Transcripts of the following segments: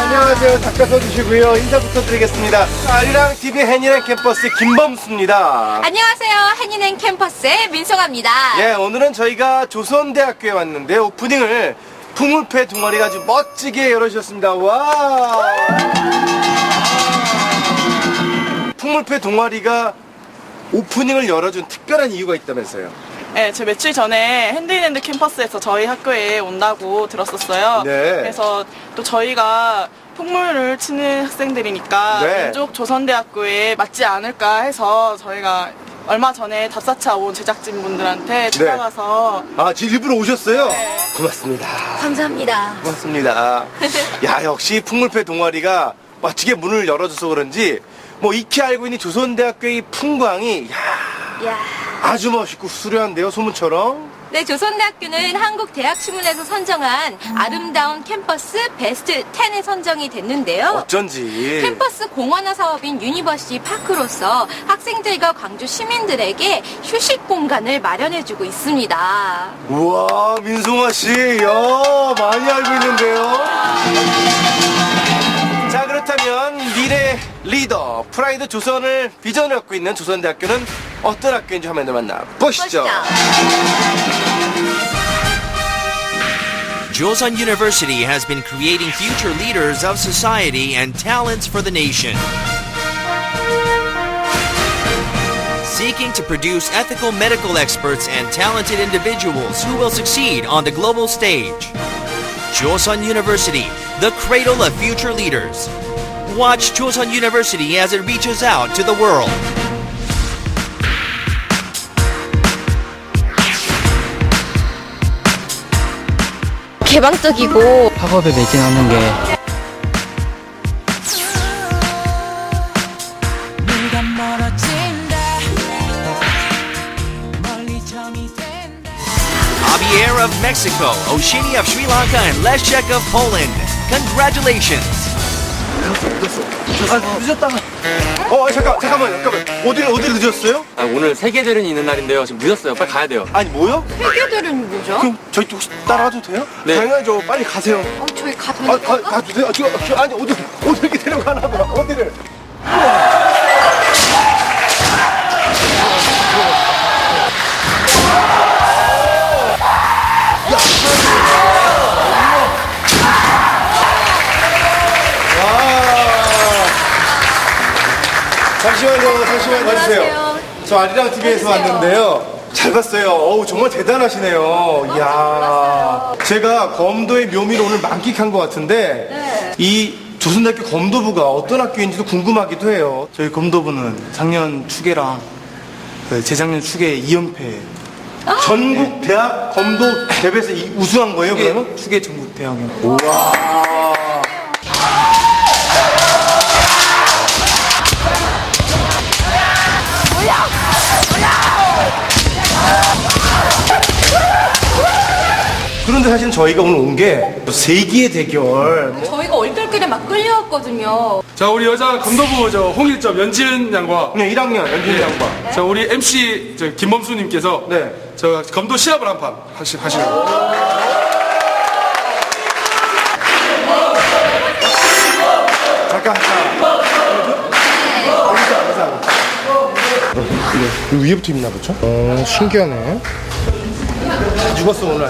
안녕하세요. 작가 서주시고요. 인사부터 드리겠습니다. 아리랑 TV 해니랑 캠퍼스 김범수입니다. 안녕하세요. 한인행 캠퍼스의 민성아입니다. 예, 오늘은 저희가 조선대학교에 왔는데 오프닝을 풍물패 동아리가 아주 멋지게 열어주셨습니다. 와! 풍물패 동아리가 오프닝을 열어준 특별한 이유가 있다면서요. 네, 저 며칠 전에 핸드인핸드 캠퍼스에서 저희 학교에 온다고 들었었어요. 네. 그래서 또 저희가 풍물을 치는 학생들이니까 네. 왼쪽 조선대학교에 맞지 않을까 해서 저희가 얼마 전에 답사차 온 제작진분들한테 찾아가서 아, 지금 일부러 오셨어요? 네. 고맙습니다. 감사합니다. 고맙습니다. 야, 역시 풍물패 동아리가 멋지게 문을 열어줘서 그런지 뭐 익히 알고 있는 조선대학교의 풍광이 야, 야. 아주 멋있고 수려한데요, 소문처럼. 네, 조선대학교는 한국 대학신문에서 선정한 아름다운 캠퍼스 베스트 10에 선정이 됐는데요. 어쩐지. 캠퍼스 공원화 사업인 유니버시티 파크로서 학생들과 광주 시민들에게 휴식 공간을 마련해주고 있습니다. 우와, 민송아 씨, 야, 많이 알고 있는데요. 자, 그렇다면 미래 리더, 프라이드 조선을 비전을 갖고 있는 조선대학교는 어떤 학교인지 화면을 만나 보시죠. 멋있죠? Joseon University has been creating future leaders of society and talents for the nation. Seeking to produce ethical medical experts and talented individuals who will succeed on the global stage. Joseon University, the cradle of future leaders. Watch Joseon University as it reaches out to the world. 개방적이고 학업에 매진하는 게 Javier of Mexico, Oshini of Sri Lanka, and Leszek of Poland. Congratulations! 어, 잠깐, 잠깐만, 잠깐만. 어디, 어디 늦었어요? 아, 오늘 세계대련이 있는 날인데요. 지금 늦었어요. 빨리 가야 돼요. 아니, 뭐요? 회계들은 뭐죠? 그럼 저희 혹시 따라가도 돼요? 네. 당연하죠. 빨리 가세요. 어, 저희 가도 아, 될까요? 가, 가도 돼요? 아, 저, 저, 아니, 어디, 어디 이렇게 데려가나고요? 어디를? 잠시만요, 잠시만요. 와주세요. 안녕하세요. 저 아리랑 TV에서 와주세요. 왔는데요. 잘 봤어요. 어우, 정말 대단하시네요. 이야. 제가 검도의 묘미를 오늘 만끽한 것 같은데, 네. 이 조선대학교 검도부가 어떤 학교인지도 궁금하기도 해요. 저희 검도부는 작년 추계랑 그 재작년 추계 2연패 전국 대학 검도 대회에서 이- 우승한 거예요, 그러면? 추계 전국 대학이요. 우와. 그런데 사실 저희가 오늘 온 게 세기의 대결, 뭐 저희가 얼떨결에 막 끌려왔거든요. 자 우리 여자 검도부 저 홍일점 연지은 양과 그냥 1학년 연준이 양반. 자 우리 MC 저 김범수님께서 네. 저 검도 시합을 한 판 하시 하시는 잠깐, 잠깐. 이거 위에부터 입나 보죠? 어, 신기하네. 다 죽었어, 오늘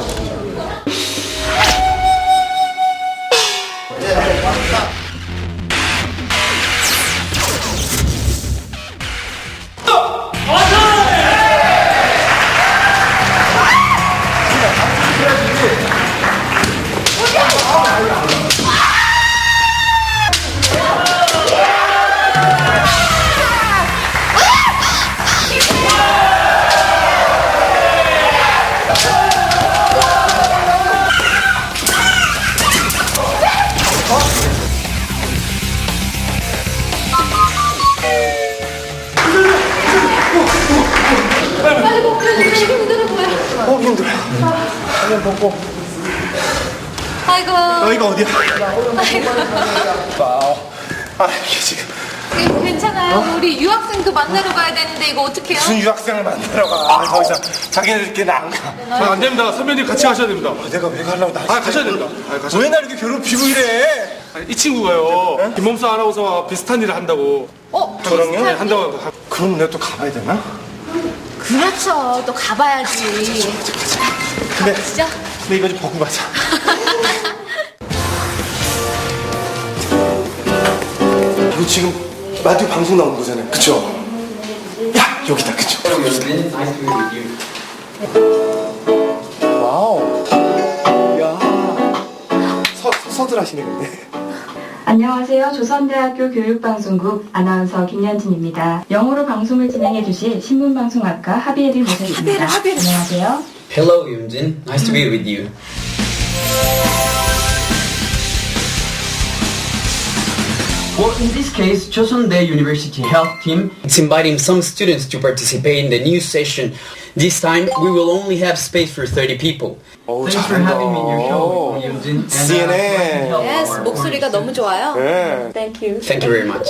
아직. 어, 힘들어. 한번 벗고. 아이고. 여기가 어디야? 아이고. 아, 이게 지금. 이거 괜찮아요. 우리 유학생도 만나러 가야 되는데 이거 어떡해요? 무슨 유학생을 만나러 가. 아, 더 이상. 자기네들 이렇게 나안 가. 아, 안 됩니다 선배님 같이 가셔야 됩니다 내가 왜 가려고 나. 아 가셔야 됩니다 아 가셔야 왜나 이렇게 괴롭히고 이래? 이 친구가요. 김범수 아나운서와 비슷한 일을 한다고. 어? 저랑요? 네, 한다고. 하- 그럼 내가 또 가봐야 되나? 그렇죠. 또 가봐야지. 근데, 진짜? 근데 이거 좀 벗고 가자. 이거 지금 라디오 방송 나오는 거잖아요. 그쵸? 야, 여기다, 그쵸? 와우. 야. 서, 서들 하시네, 근데. 안녕하세요. 조선대학교 교육방송국 아나운서 김연진입니다. 영어로 방송을 진행해 주실 신문방송학과 하비엘을 모셨습니다. 안녕하세요. Hello, Yunjin. Nice to be with you. Well, in this case, Chosundae University Health Team is inviting some students to participate in the new session. This time, we will only have space for 30 people. 어우, Thanks for 잘한다. having me in your show, Yunjin. And, uh, CNN. help 예스, our 목소리가 너무 좋아요. 네. Thank you. Thank you very much.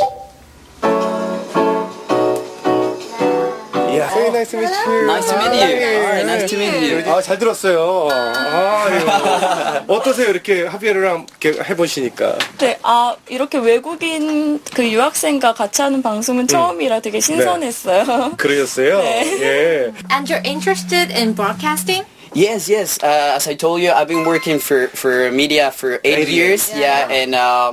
Very nice to meet you. Nice to meet you. Alright, nice to meet you. 아, 잘 들었어요. 아, 어떠세요? 이렇게 하비에르랑 이렇게 해보시니까. 네, 아 이렇게 외국인 그 유학생과 같이 하는 방송은 처음이라 되게 신선했어요. 그러셨어요? 예. And you're interested in broadcasting? Yes, yes. Uh, as I told you, I've been working for, for media for eight, Eight years. years. Yeah, and uh,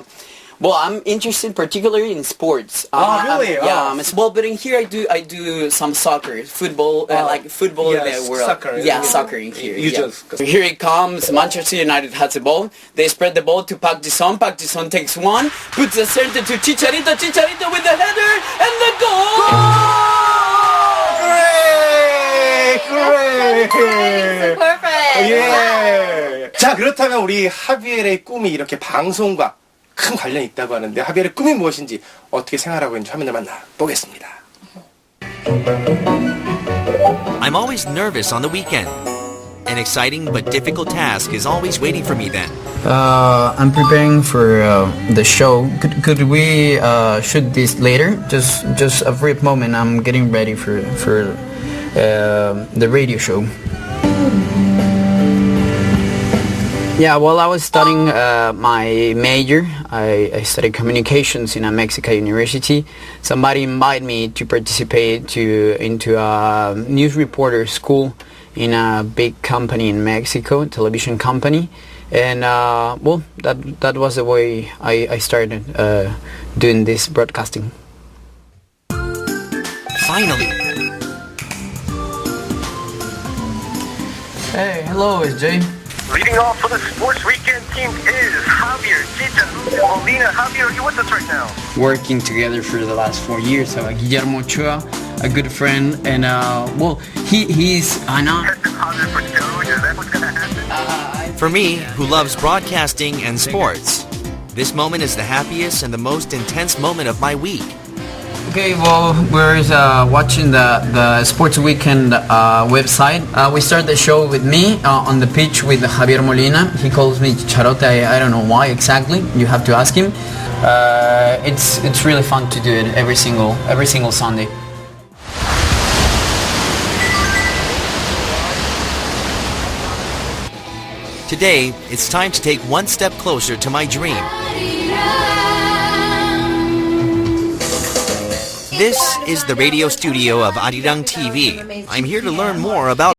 well, I'm interested particularly in sports. Oh, Uh, really? I'm- yeah, Oh. I'm a small, but in here I do I do some soccer, football, uh, like football in yes, the world. soccer. Yeah, You- soccer in here. you yeah. just- Here it comes. Manchester United has the ball. They spread the ball to Park Ji-sung. Park Ji-sung takes one, puts the center to Chicharito. Chicharito with the header and the goal. 그래! 그래! Perfect. 예. 자, 그렇다면 우리 하비엘의 꿈이 이렇게 방송과 큰 관련이 있다고 하는데 하비엘의 꿈이 무엇인지 어떻게 생활하고 있는지 화면을 만나 보겠습니다. I'm always nervous on the weekend. An exciting but difficult task is always waiting for me then. Uh, I'm preparing for uh, the show. Could, could we uh, shoot this later? Just just a brief moment. I'm getting ready for for uh, the radio show. Yeah, well, I was studying uh, my major. I, I studied communications in a Mexico university. Somebody invited me to participate to into a news reporter school in a big company in Mexico, television company, and uh, well, that that was the way I, I started uh, doing this broadcasting. Finally, Hey, hello, it's Jay. Leading off for the Sports Weekend team is Javier Chicharito Molina. Javier, are you with us right now? working together for the last four years. Uh, Guillermo Ochoa, a good friend, and uh, well, he he's Ana. Tested positive for Doge. Is that what's going to happen? for me, who loves broadcasting and sports, this moment is the happiest and the most intense moment of my week. Okay, well, we're uh, watching the the Sports Weekend uh, website. Uh, we start the show with me uh, on the pitch with Javier Molina. He calls me Charote. I, I don't know why exactly. You have to ask him. Uh, it's it's really fun to do it every single every single Sunday. Today, it's time to take one step closer to my dream. This is the radio studio of Arirang TV. I'm here to learn more about